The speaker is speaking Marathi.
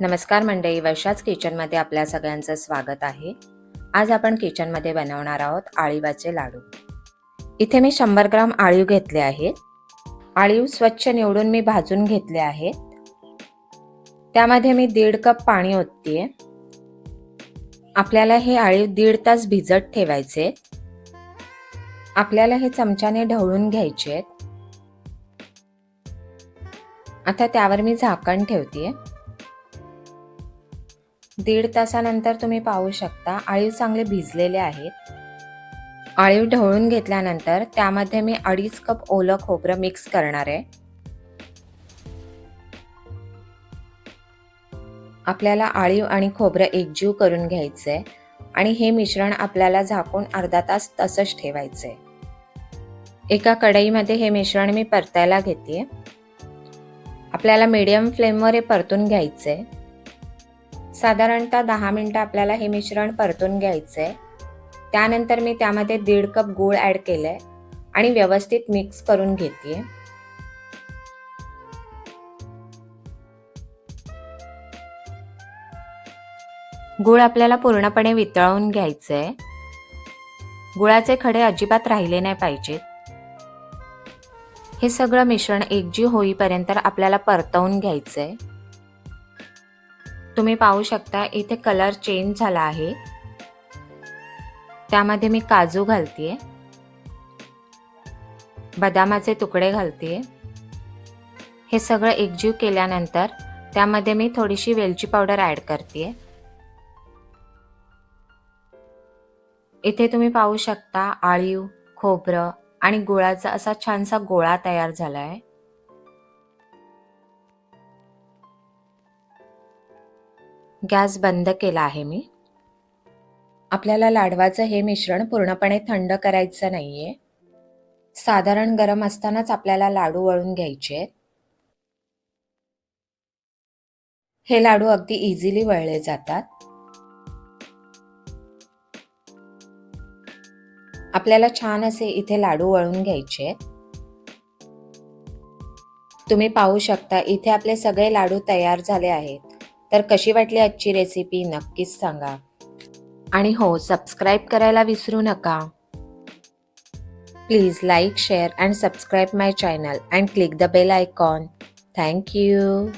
नमस्कार मंडळी वैशाच किचनमध्ये आपल्या सगळ्यांचं स्वागत आहे. आज आपण किचनमध्ये बनवणार आहोत आळीवाचे लाडू. इथे मी शंभर ग्राम आळीव घेतले आहेत. आळीव स्वच्छ निवडून मी भाजून घेतले आहेत. त्यामध्ये मी दीड कप पाणी ओतते आपल्याला हे आळीव दीड तास भिजत ठेवायचे. आपल्याला हे चमच्याने ढवळून घ्यायचे आता त्यावर मी झाकण ठेवते दीड तासानंतर तुम्ही पाहू शकता. आळीव चांगले भिजलेले आहेत. आळीव ढवळून घेतल्यानंतर त्यामध्ये मी अडीच कप ओलं खोबरं मिक्स करणार आहे. आपल्याला आळीव आणि खोबरं एकजीव करून घ्यायचंय आणि हे मिश्रण आपल्याला झाकून अर्धा तास तसंच ठेवायचंय. एका कढईमध्ये हे मिश्रण मी परतायला घेते. आपल्याला मीडियम फ्लेमवर हे परतून घ्यायचंय. साधारणतः दहा मिनटं आपल्याला हे मिश्रण परतून घ्यायचं आहे त्यानंतर मी त्यामध्ये दीड कप गूळ ॲड केलंय आणि व्यवस्थित मिक्स करून घेते गूळ आपल्याला पूर्णपणे वितळवून घ्यायचं आहे गुळाचे खडे अजिबात राहिले नाही पाहिजेत. हे सगळं मिश्रण एकजीव होईपर्यंत आपल्याला परतवून घ्यायचं आहे तुम्ही पाहू शकता इथे कलर चेंज झाला आहे. त्यामध्ये मी काजू घालते बदामाचे तुकडे घालते हे सगळं एकजीव केल्यानंतर त्यामध्ये मी थोडीशी वेलची पावडर ॲड करते इथे तुम्ही पाहू शकता आळीव खोबरं आणि गुळाचा असा छानसा गोळा तयार झाला आहे गॅस बंद केला आहे मी. आपल्याला लाडवाचं हे मिश्रण पूर्णपणे थंड करायचं नाहीये. साधारण गरम असतानाच आपल्याला लाडू वळून घ्यायचे हे लाडू अगदी इझिली वळले जातात. आपल्याला छान असे इथे लाडू वळून घ्यायचे तुम्ही पाहू शकता इथे आपले सगळे लाडू तयार झाले आहेत. तर कशी वाटली आजची रेसिपी नक्कीच सांगा. आणि हो सबस्क्राईब करायला विसरू नका. Please like share and subscribe my channel and click the bell icon thank you